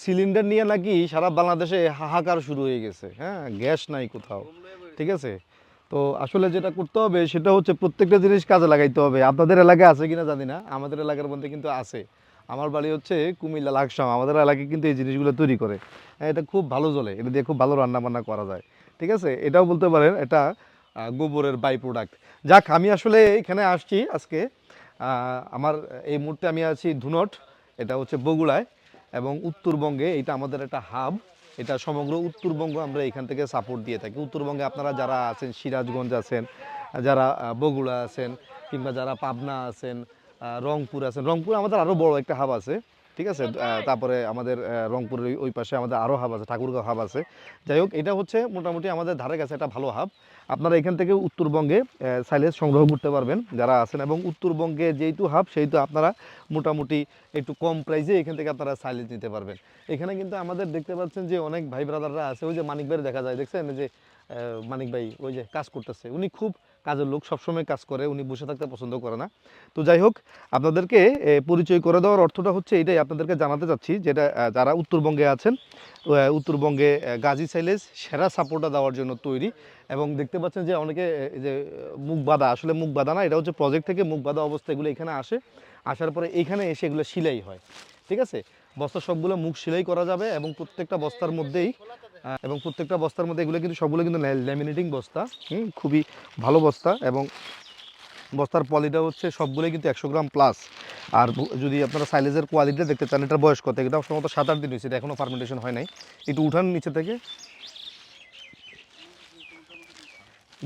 Cylinder নিয়ে নাকি সারা বাংলাদেশে হাহাকার শুরু হয়ে গেছে হ্যাঁ? গ্যাস নাই কোথাও ঠিক আছে? তো আসলে যেটা করতে হবে সেটা হচ্ছে প্রত্যেকটা জিনিস কাজে লাগাইতে হবে। আপনাদের এলাকায় আছে কিনা জানি না আমাদের এলাকার মধ্যে কিন্তু আছে। আমার বাড়ি হচ্ছে কুমিল্লা লাকসাম আমাদের এলাকায় কিন্তু এই জিনিসগুলো তৈরি করে। হ্যাঁ, এটা খুব ভালো জ্বলে এটা দিয়ে খুব ভালো রান্না বান্না করা যায় ঠিক আছে? এটাও বলতে পারেন এটা গোবরের বাই প্রোডাক্ট যাক আমি আসলে এখানে আসছি আজকে আমার এই মুহূর্তে আমি আছি ধুনট এটা হচ্ছে বগুড়ায়। এবং উত্তরবঙ্গে এটা আমাদের একটা হাব এটা সমগ্র উত্তরবঙ্গ আমরা এখান থেকে সাপোর্ট দিয়ে থাকি। উত্তরবঙ্গে আপনারা যারা আছেন সিরাজগঞ্জ আছেন যারা বগুড়া আছেন কিংবা যারা পাবনা আছেন রংপুর আছেন রংপুর আমাদের আরও বড় একটা হাব আছে ঠিক আছে? তারপরে আমাদের রংপুরের ওই- পাশে আমাদের আরও হাব আছে ঠাকুরগাঁও হাব আছে। যাই হোক এটা হচ্ছে মোটামুটি আমাদের ধারে কাছে একটা ভালো হাব আপনারা এখান থেকে উত্তরবঙ্গে সাইলেজ সংগ্রহ করতে পারবেন যারা আছেন এবং উত্তরবঙ্গে যেহেতু হাব সেহেতু আপনারা মোটামুটি একটু কম প্রাইসে এখান থেকে আপনারা সাইলেজ নিতে পারবেন। এখানে কিন্তু আমাদের দেখতে পাচ্ছেন যে অনেক ভাই ব্রাদাররা আছে, ওই যে মানিক ভাইয়ের দেখা যায়, দেখছেন? যে মানিক ভাই, ওই যে কাজ করতেছে। উনি খুব কাজের লোক, সবসময় কাজ করে, উনি বসে থাকতে পছন্দ করে না। তো যাই হোক, আপনাদেরকে পরিচয় করে দেওয়ার অর্থটা হচ্ছে এটাই, আপনাদেরকে জানাতে চাচ্ছি যেটা যারা উত্তরবঙ্গে আছেন উত্তরবঙ্গে গাজী সাইলেজ সেরা সাপোর্টটা দেওয়ার জন্য তৈরি। এবং দেখতে পাচ্ছেন যে অনেকে যে মুখ বাঁধা, আসলে মুখ বাঁধা না, এটা হচ্ছে প্রজেক্ট থেকে মুখ বাঁধা অবস্থা, এগুলো এখানে আসে। আসার পরে এখানে এসে এগুলো সিলাই হয়। ঠিক আছে? বস্তা সবগুলো মুখ সেলাই করা যাবে এবং প্রত্যেকটা বস্তার মধ্যেই এবং প্রত্যেকটা বস্তার মধ্যে এগুলো কিন্তু সবগুলো কিন্তু ল্যামিনেটিং বস্তা হুম, খুবই ভালো বস্তা এবং বস্তার পলিটা হচ্ছে সবগুলোই কিন্তু একশো গ্রাম প্লাস আর যদি আপনারা সাইলেজের কোয়ালিটিটা দেখতে চান এটার বয়স কত? এটা সম্ভবত সাত আট দিন হয়েছে এটা এখনও ফার্মেন্টেশন হয় নাই। একটু উঠান নিচে থেকে এই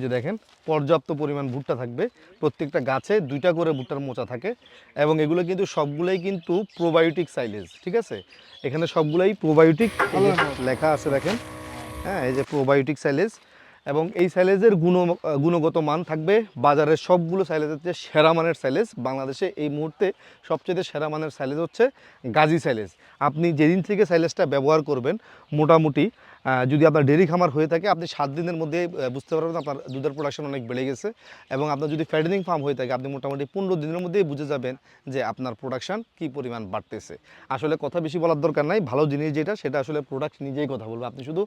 যে দেখেন, পর্যাপ্ত পরিমাণ ভুট্টা থাকবে। প্রত্যেকটা গাছে দুইটা করে ভুট্টার মোচা থাকে এবং এগুলো কিন্তু সবগুলোই কিন্তু প্রোবায়োটিক সাইলেজ ঠিক আছে? এখানে সবগুলোই প্রোবায়োটিক লেখা আছে দেখেন। হ্যাঁ এই যে প্রোবায়োটিক সাইলেজ এবং এই সাইলেজের গুণ গুণগত মান থাকবে বাজারের সবগুলো সাইলেজের চেয়ে সেরা মানের সাইলেজ বাংলাদেশে এই মুহূর্তে সবচেয়ে সেরা মানের সাইলেজ হচ্ছে গাজী সাইলেজ আপনি যেদিন থেকে সাইলেজটা ব্যবহার করবেন, মোটামুটি যদি আপনার ডেরি খামার হয়ে থাকে, আপনি সাত দিনের মধ্যে বুঝতে পারবেন আপনার দুধের প্রোডাকশন অনেক বেড়ে গেছে এবং আপনার যদি ফ্যাটেনিং ফার্ম হয়ে থাকে, আপনি মোটামুটি পনেরো দিনের মধ্যেই বুঝে যাবেন যে আপনার প্রোডাকশন কী পরিমাণ বাড়তেছে। আসলে কথা বেশি বলার দরকার নাই, ভালো জিনিস যেটা, সেটা আসলে প্রোডাক্ট নিজেই কথা বলবে। আপনি শুধু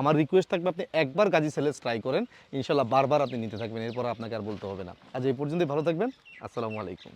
আমার রিকোয়েস্ট থাকবে আপনি একবার গাজী সেলেস ট্রাই করেন, ইনশাল্লাহ বারবার আপনি নিতে থাকবেন, এরপর আপনাকে আর বলতে হবে না। আজ এই পর্যন্তই, ভালো থাকবেন, আসসালামু আলাইকুম।